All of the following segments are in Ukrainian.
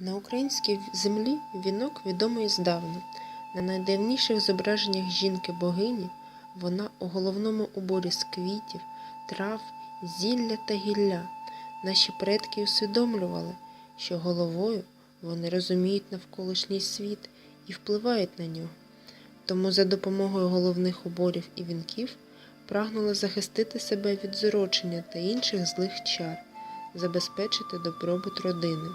На українській землі вінок відомий здавна. На найдавніших зображеннях жінки-богині вона у головному уборі з квітів, трав, зілля та гілля. Наші предки усвідомлювали, що головою вони розуміють навколишній світ і впливають на нього. Тому за допомогою головних уборів і вінків прагнули захистити себе від зурочення та інших злих чар, забезпечити добробут родини.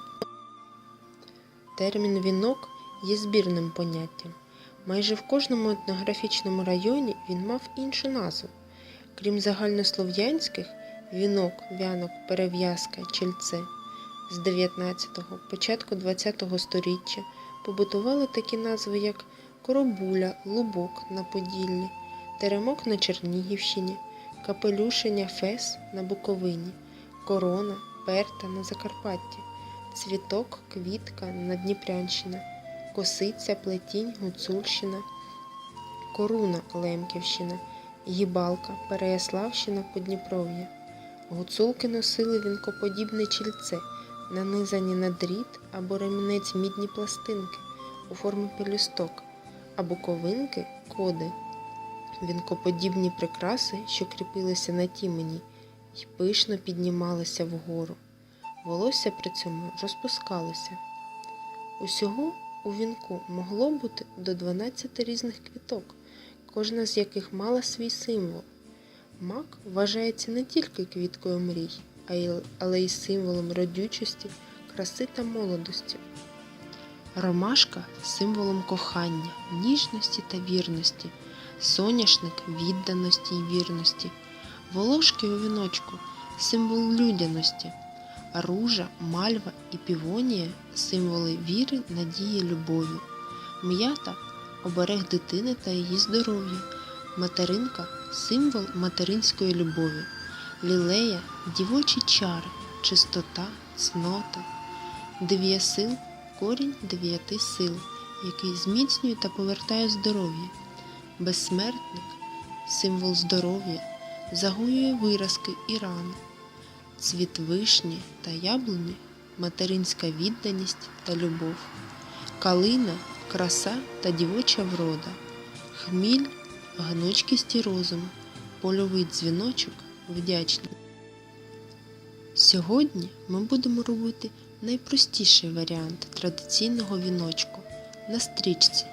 Термін вінок є збірним поняттям. Майже в кожному етнографічному районі він мав іншу назву. Крім загальнослов'янських вінок, вянок, перев'язка, чільце. З 19-го, початку 20-го століття побутували такі назви, як коробуля, лубок на Поділлі, теремок на Чернігівщині, капелюшення фес на Буковині, корона, перта на Закарпатті, цвіток, квітка на Дніпрянщина, косиця, плетінь, гуцульщина, коруна Лемківщина, гібалка, Переяславщина, Подніпров'я. Гуцулки носили вінкоподібне чільце, нанизані на дріт або ремінець мідні пластинки у формі пелюсток, а буковинки коди. Вінкоподібні прикраси, що кріпилися на тімені, й пишно піднімалися вгору. Волосся при цьому розпускалося. Усього у вінку могло бути до 12 різних квіток, кожна з яких мала свій символ. Мак вважається не тільки квіткою мрій, але й символом родючості, краси та молодості. Ромашка символом кохання, ніжності та вірності, соняшник відданості й вірності, волошки у віночку символ людяності, ружа, мальва і півонія символи віри, надії, любові, м'ята оберег дитини та її здоров'я, материнка символ материнської любові, лілея дівочі чари, чистота, цнота, дев'ясил корінь дев'яти сил, який зміцнює та повертає здоров'я, безсмертник символ здоров'я, загоює виразки і рани, цвіт вишні та яблуні, материнська відданість та любов, калина краса та дівоча врода, хміль гнучкість і розум, польовий дзвіночок вдячний. Сьогодні ми будемо робити найпростіший варіант традиційного віночку на стрічці.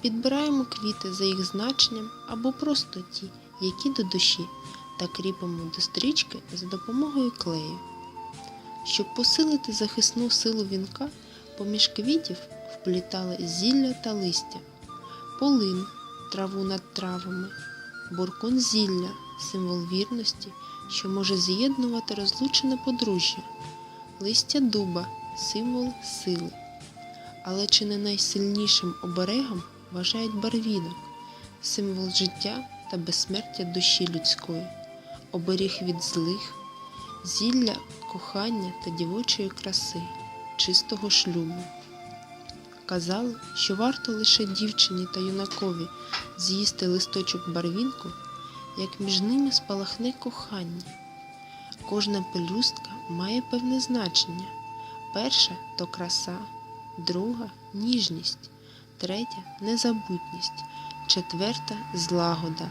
Підбираємо квіти за їх значенням або просто ті, які до душі, та кріпимо до стрічки за допомогою клею. Щоб посилити захисну силу вінка, поміж квітів вплітали зілля та листя, полин, траву над травами, буркун зілля, символ вірності, що може з'єднувати розлучене подружжя, листя дуба, символ сили. Але чи не найсильнішим оберегом вважають барвінок, символ життя та безсмертя душі людської, оберіг від злих, зілля кохання та дівочої краси, чистого шлюбу. Казали, що варто лише дівчині та юнакові з'їсти листочок барвінку, як між ними спалахне кохання. Кожна пелюстка має певне значення. Перша то краса, друга ніжність, третя незабутність, четверта злагода,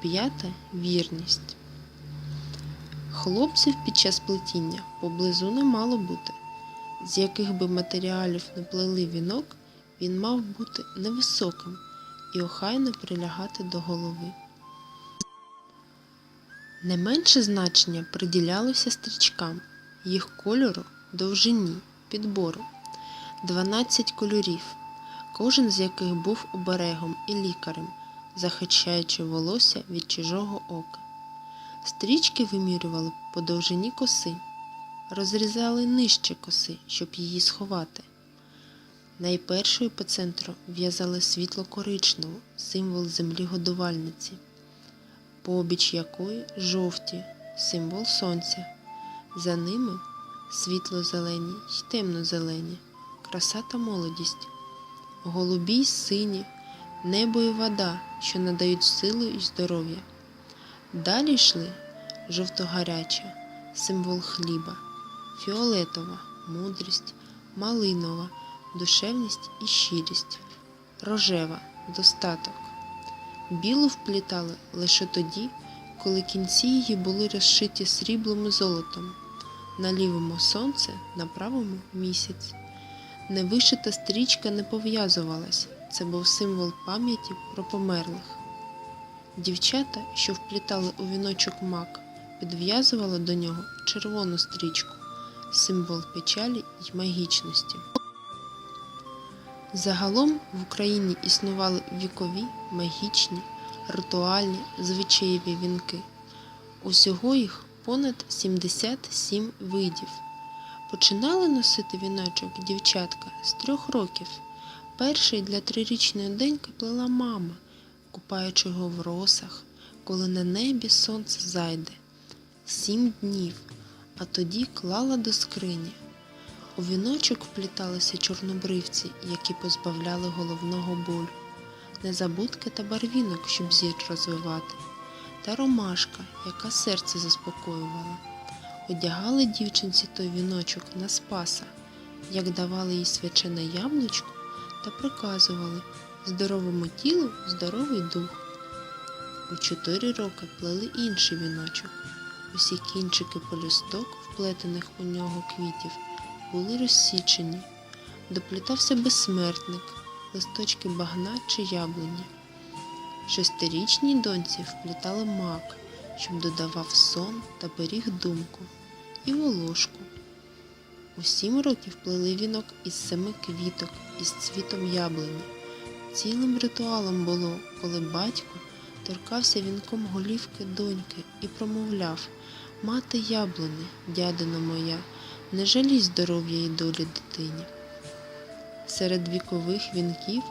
п'ята вірність. Хлопців під час плетіння поблизу не мало бути. З яких би матеріалів не плели вінок, він мав бути невисоким і охайно прилягати до голови. Не менше значення приділялося стрічкам, їх кольору, довжині, підбору. 12 кольорів, кожен з яких був оберегом і лікарем, захищаючи волосся від чужого ока. Стрічки вимірювали по довжині коси, розрізали нижче коси, щоб її сховати. Найпершою по центру в'язали світло-коричневу, символ землі годувальниці, побіч якої жовті, символ сонця. За ними світло-зелені й темно-зелені, краса та молодість, голубі й сині, небо і вода, що надають силу і здоров'я. Далі йшли жовто-гаряча, символ хліба, фіолетова мудрість, малинова душевність і щирість, рожева достаток. Білу вплітали лише тоді, коли кінці її були розшиті сріблом і золотом, на лівому сонце, на правому місяць. Невишита стрічка не пов'язувалась, це був символ пам'яті про померлих. Дівчата, що вплітали у віночок мак, підв'язували до нього червону стрічку, символ печалі й магічності. Загалом в Україні існували вікові, магічні, ритуальні, звичаєві вінки. Усього їх понад 77 видів. Починали носити віночок дівчатка з трьох років. Перший для трирічної доньки плела мама, купаючи його в росах, коли на небі сонце зайде. Сім днів, а тоді клала до скрині. У віночок впліталися чорнобривці, які позбавляли головного болю, незабудки та барвінок, щоб зір розвивати, та ромашка, яка серце заспокоювала. Одягали дівчинці той віночок на спаса, як давали їй свячене яблучко та приказували здоровому тілу здоровий дух. У чотири роки плели інший віночок. Усі кінчики полюсток, вплетених у нього квітів, були розсічені. Доплітався безсмертник, листочки багна чи яблуні. Шестирічній доньці вплітали мак, щоб додавав сон та беріг думку, і волошку. У сім років плели вінок із семи квіток із цвітом яблуні. Цілим ритуалом було, коли батько торкався вінком голівки доньки і промовляв Мати яблуни, дядино моя, не жалій здоров'я і долі дитині. Серед вікових вінків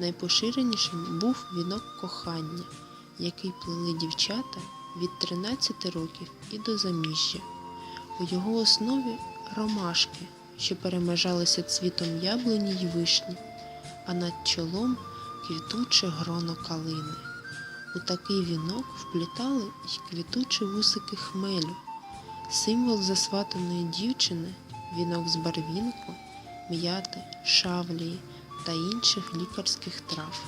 найпоширенішим був вінок кохання, який плели дівчата від 13 років і до заміжжя. У його основі ромашки, що перемежалися цвітом яблуні й вишні, а над чолом квітуче гроно калини. У такий вінок вплітали й квітучі вусики хмелю, символ засватаної дівчини, вінок з барвінку, м'яти, шавлії та інших лікарських трав.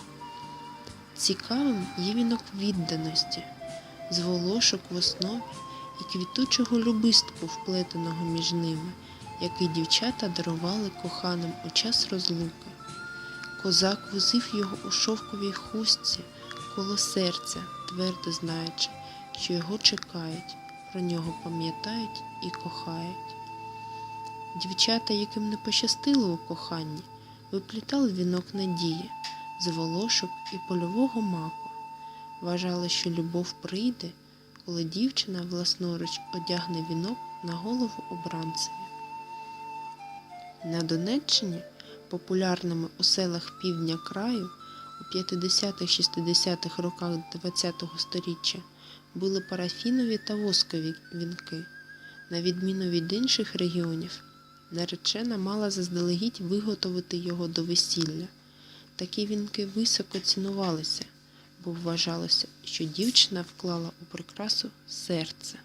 Цікавим є вінок відданості, з волошок в основі і квітучого любистку, вплетеного між ними, який дівчата дарували коханим у час розлуки. Козак возив його у шовковій хустці коло серця, твердо знаючи, що його чекають, про нього пам'ятають і кохають. Дівчата, яким не пощастило у коханні, виплітали вінок надії з волошок і польового маку. Вважали, що любов прийде, коли дівчина власноруч одягне вінок на голову обранцеві. На Донеччині, популярними у селах півдня краю, у 50-60-х роках ХХ століття були парафінові та воскові вінки. На відміну від інших регіонів, наречена мала заздалегідь виготовити його до весілля. Такі вінки високо цінувалися, бо вважалося, що дівчина вклала у прикрасу серце.